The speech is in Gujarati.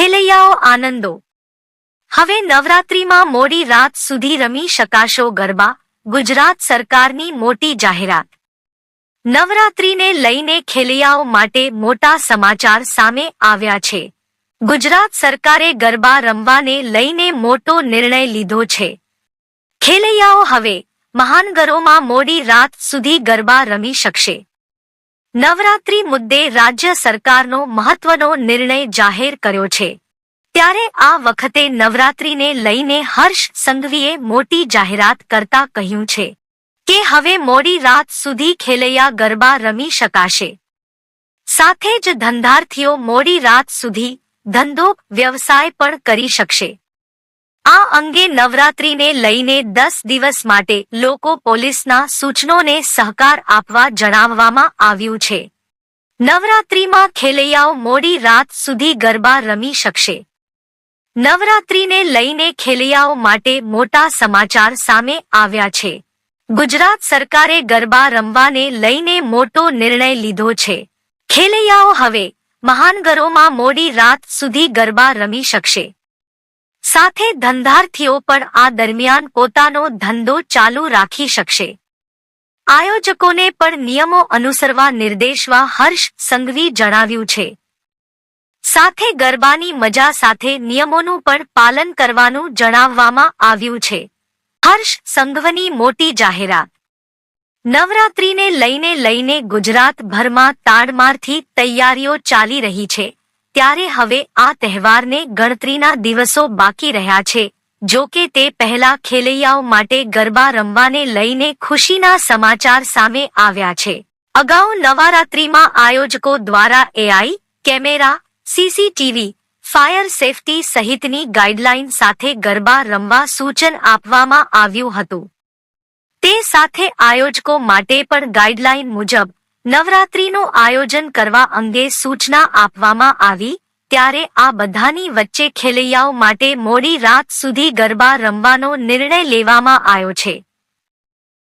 ખેલૈયાઓ આનંદો. હવે નવરાત્રીમાં મોડી રાત સુધી રમી શકાશો ગરબા, ગુજરાત સરકારની મોટી જાહેરાત. નવરાત્રીને લઈને ખેલૈયાઓ માટે મોટા સમાચાર સામે આવ્યા છે. ગુજરાત સરકારે ગરબા રમવાને લઈને મોટો નિર્ણય લીધો છે. ખેલૈયાઓ હવે મહાનગરોમાં મોડી રાત સુધી ગરબા રમી શકશે. નવરાત્રી મુદ્દે રાજ્ય સરકારનો મહત્વનો નિર્ણય જાહેર કર્યો છે. ત્યારે આ વખતે નવરાત્રીને લઈને હર્ષ સંઘવીએ મોટી જાહેરાત કરતા કહ્યું છે કે હવે મોડી રાત સુધી ખેલૈયા ગરબા રમી શકાશે. સાથે જ ધંધાર્થીઓ મોડી રાત સુધી ધંધો વ્યવસાય પણ કરી શકશે. આ અંગે નવરાત્રીને લઈને દસ દિવસ માટે લોકો પોલીસના સૂચનોને સહકાર આપવા જણાવવામાં આવ્યું છે. નવરાત્રીમાં ખેલૈયાઓ મોડી રાત સુધી ગરબા રમી શકશે. નવરાત્રીને લઈને ખેલૈયાઓ માટે મોટા સમાચાર સામે આવ્યા છે. ગુજરાત સરકારે ગરબા રમવાને લઈને મોટો નિર્ણય લીધો છે. ખેલૈયાઓ હવે મહાનગરોમાં મોડી રાત સુધી ગરબા રમી શકશે. સાથે ધંધાર્થીઓ પણ આ દરમિયાન પોતાનો ધંધો ચાલુ રાખી શકશે. આયોજકોને પણ નિયમો અનુસરવા નિર્દેશવા હર્ષ સંઘવી જણાવ્યું છે. સાથે ગરબાની મજા સાથે નિયમોનું પણ પાલન કરવાનું જણાવવામાં આવ્યું છે. હર્ષ સંઘવની મોટી જાહેરાત. નવરાત્રીને લઈને લઈને ગુજરાતભરમાં તાડમારથી તૈયારીઓ ચાલી રહી છે. ત્યારે હવે આ તહેવારને ગણતરીના દિવસો બાકી રહ્યા છે. જો કે તે પહેલા ખેલૈયાઓ માટે ગરબા રમવાને લઈને ખુશીના સમાચાર સામે આવ્યા છે. અગાઉ નવરાત્રીમાં આયોજકો દ્વારા AI, camera, CCTV, fire safety સહિતની ગાઈડલાઈન સાથે ગરબા રમવા સૂચન આપવામાં આવ્યું હતું. તે સાથે આયોજકો માટે પણ ગાઈડલાઈન મુજબ નવરાત્રીનું આયોજન કરવા અંગે સૂચના આપવામાં આવી, ત્યારે આ બધાની વચ્ચે ખેલૈયાઓ માટે મોડી રાત સુધી ગરબા રમવાનો નિર્ણય લેવામાં આવ્યો છે.